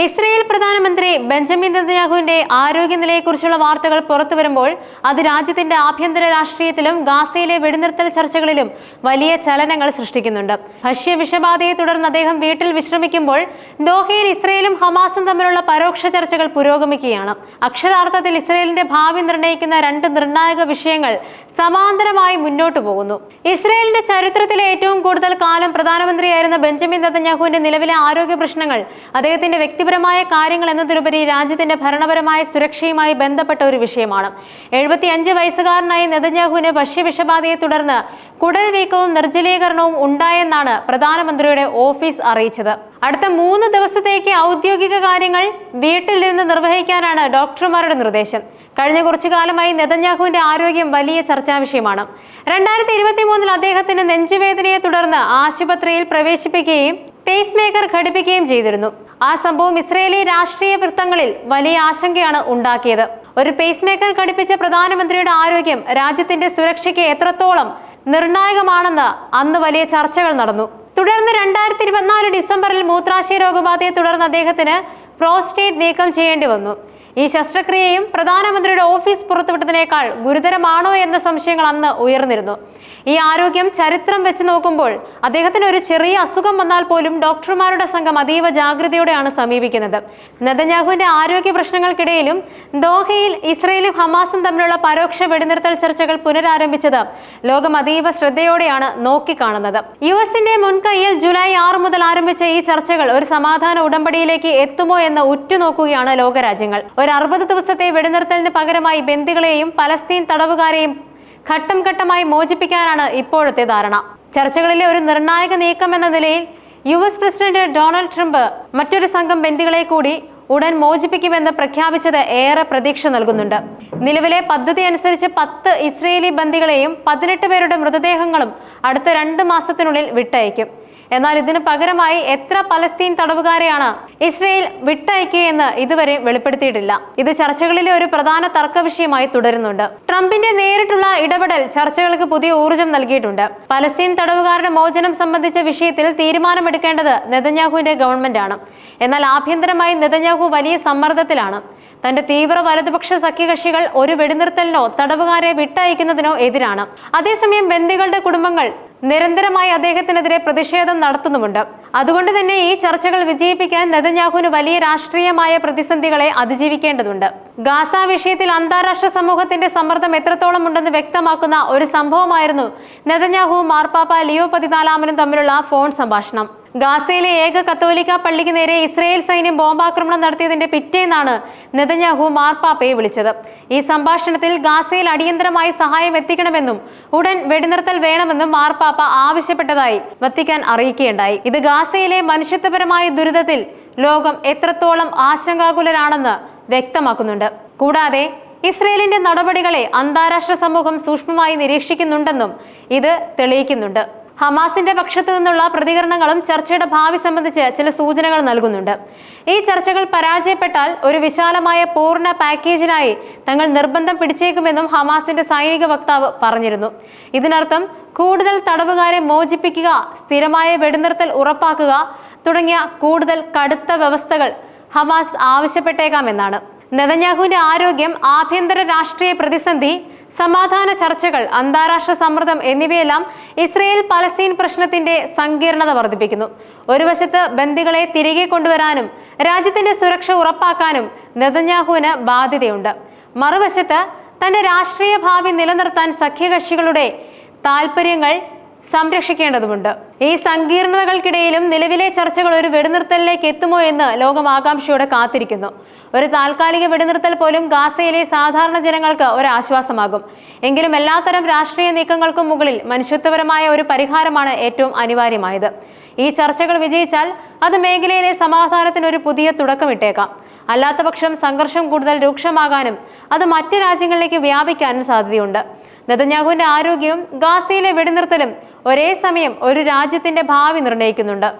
Israel പ്രധാനമന്ത്രി Benjamin നെതന്യാഹുവിന്റെ ആരോഗ്യനിലയെക്കുറിച്ചുള്ള വാർത്തകൾ പുറത്തു വരുമ്പോൾ അത് രാജ്യത്തിന്റെ ആഭ്യന്തര രാഷ്ട്രീയത്തിലും ഗാസയിലെ വെടിനിർത്തൽ ചർച്ചകളിലും വലിയ ചലനങ്ങൾ സൃഷ്ടിക്കുന്നുണ്ട്. ഭക്ഷ്യ വിഷബാധയെ തുടർന്ന് അദ്ദേഹം വീട്ടിൽ വിശ്രമിക്കുമ്പോൾ ദോഹയിൽ ഇസ്രയേലും ഹമാസും തമ്മിലുള്ള പരോക്ഷ ചർച്ചകൾ പുരോഗമിക്കുകയാണ്. അക്ഷരാർത്ഥത്തിൽ ഇസ്രയേലിന്റെ ഭാവി നിർണയിക്കുന്ന രണ്ട് നിർണായക വിഷയങ്ങൾ സമാന്തരമായി മുന്നോട്ടു പോകുന്നു. ഇസ്രയേലിന്റെ ചരിത്രത്തിലെ ഏറ്റവും കൂടുതൽ കാലം പ്രധാനമന്ത്രിയായിരുന്ന ബെഞ്ചമിൻ നെതന്യാഹുവിന്റെ നിലവിലെ ആരോഗ്യ പ്രശ്നങ്ങൾ അദ്ദേഹത്തിന്റെ വ്യക്തിപരമായ കാര്യങ്ങൾ എന്നതിലുപരി രാജ്യത്തിന്റെ ഭരണപരമായ സുരക്ഷയുമായി ബന്ധപ്പെട്ട ഒരു വിഷയമാണ്. എഴുപത്തി അഞ്ച് വയസ്സുകാരനായ നെതന്യാഹുവിന് ഭക്ഷ്യവിഷബാധയെ തുടർന്ന് കുടൽ വീക്കവും നിർജലീകരണവും ഉണ്ടായെന്നാണ് പ്രധാനമന്ത്രിയുടെ ഓഫീസ് അറിയിച്ചത്. അടുത്ത മൂന്ന് ദിവസത്തേക്ക് ഔദ്യോഗിക കാര്യങ്ങൾ വീട്ടിൽ നിന്ന് നിർവഹിക്കാനാണ് ഡോക്ടർമാരുടെ നിർദ്ദേശം. കഴിഞ്ഞ കുറച്ചു കാലമായി നെതന്യാഹുവിന്റെ ആരോഗ്യം വലിയ ചർച്ചാ വിഷയമാണ്. രണ്ടായിരത്തി ഇരുപത്തി മൂന്നിൽ അദ്ദേഹത്തിന് നെഞ്ചുവേദനയെ തുടർന്ന് ആശുപത്രിയിൽ പ്രവേശിപ്പിക്കുകയും പേസ് മേക്കർ ഘടിപ്പിക്കുകയും ചെയ്തിരുന്നു. ആ സംഭവം ഇസ്രയേലി രാഷ്ട്രീയ വൃത്തങ്ങളിൽ വലിയ ആശങ്കയാണ് ഉണ്ടാക്കിയത്. ഒരു പേസ് മേക്കർ ഘടിപ്പിച്ച പ്രധാനമന്ത്രിയുടെ ആരോഗ്യം രാജ്യത്തിന്റെ സുരക്ഷയ്ക്ക് എത്രത്തോളം നിർണായകമാണെന്ന് അന്ന് വലിയ ചർച്ചകൾ നടന്നു. തുടർന്ന് രണ്ടായിരത്തി ഇരുപത്തിനാല് ഡിസംബറിൽ മൂത്രാശയ രോഗബാധയെ തുടർന്ന് അദ്ദേഹത്തിന് പ്രോസ്റ്റേറ്റ് നീക്കം ചെയ്യേണ്ടി വന്നു. ഈ ശസ്ത്രക്രിയയും പ്രധാനമന്ത്രിയുടെ ഓഫീസ് പുറത്തുവിട്ടതിനേക്കാൾ ഗുരുതരമാണോ എന്ന സംശയങ്ങൾ അന്ന് ഉയർന്നിരുന്നു. ഈ ആരോഗ്യം ചരിത്രം വെച്ച് നോക്കുമ്പോൾ അദ്ദേഹത്തിന് ഒരു ചെറിയ അസുഖം വന്നാൽ പോലും ഡോക്ടർമാരുടെ സംഘം അതീവ ജാഗ്രതയോടെയാണ് സമീപിക്കുന്നത്. നെതന്യാഹുവിന്റെ ആരോഗ്യ പ്രശ്നങ്ങൾക്കിടയിലും ദോഹയിൽ ഇസ്രയേലും ഹമാസും തമ്മിലുള്ള പരോക്ഷ വെടിനിർത്തൽ ചർച്ചകൾ പുനരാരംഭിച്ചത് ലോകം അതീവ ശ്രദ്ധയോടെയാണ് നോക്കിക്കാണുന്നത്. യു എസിന്റെ മുൻകൈയിൽ ജൂലൈ ആറ് മുതൽ ആരംഭിച്ച ഈ ചർച്ചകൾ ഒരു സമാധാന ഉടമ്പടിയിലേക്ക് എത്തുമോ എന്ന് ഉറ്റുനോക്കുകയാണ് ലോകരാജ്യങ്ങൾ. ഒരു അറുപത് ദിവസത്തെ വെടിനിർത്തലിന് പകരമായി ബന്ദികളെയും പലസ്തീൻ തടവുകാരെയും ഘട്ടം ഘട്ടമായി മോചിപ്പിക്കാനാണ് ഇപ്പോഴത്തെ ധാരണ. ചർച്ചകളിലെ ഒരു നിർണായക നീക്കം എന്ന നിലയിൽ U S president Donald Trump മറ്റൊരു സംഘം ബന്ദികളെ കൂടി ഉടൻ മോചിപ്പിക്കുമെന്ന് പ്രഖ്യാപിച്ചത് ഏറെ പ്രതീക്ഷ നൽകുന്നുണ്ട്. നിലവിലെ പദ്ധതി അനുസരിച്ച് പത്ത് ഇസ്രയേലി ബന്ദികളെയും പതിനെട്ട് പേരുടെ മൃതദേഹങ്ങളും അടുത്ത രണ്ട് മാസത്തിനുള്ളിൽ വിട്ടയക്കും. എന്നാൽ ഇതിന് പകരമായി എത്ര പലസ്തീൻ തടവുകാരെയാണ് ഇസ്രയേൽ വിട്ടയക്കുകയെന്ന് ഇതുവരെ വെളിപ്പെടുത്തിയിട്ടില്ല. ഇത് ചർച്ചകളിലെ ഒരു പ്രധാന തർക്ക വിഷയമായി തുടരുന്നുണ്ട്. ട്രംപിന്റെ നേരിട്ടുള്ള ഇടപെടൽ ചർച്ചകൾക്ക് പുതിയ ഊർജം നൽകിയിട്ടുണ്ട്. പലസ്തീൻ തടവുകാരുടെ മോചനം സംബന്ധിച്ച വിഷയത്തിൽ തീരുമാനമെടുക്കേണ്ടത് നെതന്യാഹുവിന്റെ ഗവൺമെന്റാണ്. എന്നാൽ ആഭ്യന്തരമായി നെതന്യാഹു വലിയ സമ്മർദ്ദത്തിലാണ്. തന്റെ തീവ്ര വലതുപക്ഷ സഖ്യകക്ഷികൾ ഒരു വെടിനിർത്തലിനോ തടവുകാരെ വിട്ടയക്കുന്നതിനോ എതിരാണ്. അതേസമയം ബന്ദികളുടെ കുടുംബങ്ങൾ നിരന്തരമായി അദ്ദേഹത്തിനെതിരെ പ്രതിഷേധം നടത്തുന്നുമുണ്ട്. അതുകൊണ്ട് തന്നെ ഈ ചർച്ചകൾ വിജയിപ്പിക്കാൻ നെതന്യാഹുവിന് വലിയ രാഷ്ട്രീയമായ പ്രതിസന്ധികളെ അതിജീവിക്കേണ്ടതുണ്ട്. ഗാസ വിഷയത്തിൽ അന്താരാഷ്ട്ര സമൂഹത്തിന്റെ സമ്മർദ്ദം എത്രത്തോളം ഉണ്ടെന്ന് വ്യക്തമാക്കുന്ന ഒരു സംഭവമായിരുന്നു നെതന്യാഹുവും മാർപ്പാപ്പ ലിയോ പതിനാലാമനും തമ്മിലുള്ള ഫോൺ സംഭാഷണം. ഗാസയിലെ ഏക കത്തോലിക്ക പള്ളിക്ക് നേരെ ഇസ്രയേൽ സൈന്യം ബോംബാക്രമണം നടത്തിയതിന്റെ പിറ്റേന്നാണ് നെതന്യാഹു മാർപ്പാപ്പയെ വിളിച്ചത്. ഈ സംഭാഷണത്തിൽ ഗാസയിൽ അടിയന്തരമായി സഹായം എത്തിക്കണമെന്നും ഉടൻ വെടിനിർത്തൽ വേണമെന്നും മാർപ്പാപ്പ ആവശ്യപ്പെട്ടതായി വത്തിക്കാൻ അറിയിക്കുകയുണ്ടായി. ഇത് ഗാസയിലെ മനുഷ്യത്വപരമായ ദുരിതത്തിൽ ലോകം എത്രത്തോളം ആശങ്കാകുലരാണെന്ന് വ്യക്തമാക്കുന്നുണ്ട്. കൂടാതെ ഇസ്രയേലിന്റെ നടപടികളെ അന്താരാഷ്ട്ര സമൂഹം സൂക്ഷ്മമായി നിരീക്ഷിക്കുന്നുണ്ടെന്നും ഇത് തെളിയിക്കുന്നുണ്ട്. ഹമാസിന്റെ പക്ഷത്തു നിന്നുള്ള പ്രതികരണങ്ങളും ചർച്ചയുടെ ഭാവി സംബന്ധിച്ച് ചില സൂചനകൾ നൽകുന്നുണ്ട്. ഈ ചർച്ചകൾ പരാജയപ്പെട്ടാൽ ഒരു വിശാലമായ പൂർണ പാക്കേജിനായി തങ്ങൾ നിർബന്ധം പിടിച്ചേക്കുമെന്നും ഹമാസിന്റെ സൈനിക വക്താവ് പറഞ്ഞിരുന്നു. ഇതിനർത്ഥം കൂടുതൽ തടവുകാരെ മോചിപ്പിക്കുക സ്ഥിരമായ വെടിനിർത്തൽ ഉറപ്പാക്കുക തുടങ്ങിയ കൂടുതൽ കടുത്ത വ്യവസ്ഥകൾ ഹമാസ് ആവശ്യപ്പെട്ടേക്കാമെന്നാണ്. നെതന്യാഹുവിന്റെ ആരോഗ്യം ആഭ്യന്തര രാഷ്ട്രീയ പ്രതിസന്ധി സമാധാന ചർച്ചകൾ അന്താരാഷ്ട്ര സമ്മർദ്ദം എന്നിവയെല്ലാം ഇസ്രയേൽ പലസ്തീൻ പ്രശ്നത്തിന്റെ സങ്കീർണത വർദ്ധിപ്പിക്കുന്നു. ഒരു വശത്ത് ബന്ദികളെ തിരികെ കൊണ്ടുവരാനും രാജ്യത്തിന്റെ സുരക്ഷ ഉറപ്പാക്കാനും നെതന്യാഹുവിന് ബാധ്യതയുണ്ട്. മറുവശത്ത് തന്റെ രാഷ്ട്രീയ ഭാവി നിലനിർത്താൻ സഖ്യകക്ഷികളുടെ താൽപ്പര്യങ്ങൾ സംരക്ഷിക്കേണ്ടതുണ്ട് ഈ സങ്കീർണതകൾക്കിടയിലും നിലവിലെ ചർച്ചകൾ ഒരു വെടിനിർത്തലിലേക്ക് എത്തുമോ എന്ന് ലോകം ആകാംക്ഷയോടെ കാത്തിരിക്കുന്നു. ഒരു താൽക്കാലിക വെടിനിർത്തൽ പോലും ഗാസയിലെ സാധാരണ ജനങ്ങൾക്ക് ഒരു ആശ്വാസമാകും എങ്കിലും എല്ലാത്തരം രാഷ്ട്രീയ നീക്കങ്ങൾക്കും മുകളിൽ മനുഷ്യത്വപരമായ ഒരു പരിഹാരമാണ് ഏറ്റവും അനിവാര്യമായത്. ഈ ചർച്ചകൾ വിജയിച്ചാൽ അത് മേഖലയിലെ സമാധാനത്തിന് ഒരു പുതിയ തുടക്കമിട്ടേക്കാം. അല്ലാത്തപക്ഷം സംഘർഷം കൂടുതൽ രൂക്ഷമാകാനും അത് മറ്റ് രാജ്യങ്ങളിലേക്ക് വ്യാപിക്കാനും സാധ്യതയുണ്ട്. നെതന്യാഹുവിന്റെ ആരോഗ്യവും ഗാസയിലെ വെടിനിർത്തലും ഒരേ സമയം ഒരു രാജ്യത്തിന്റെ ഭാവി നിർണയിക്കുന്നുണ്ട്.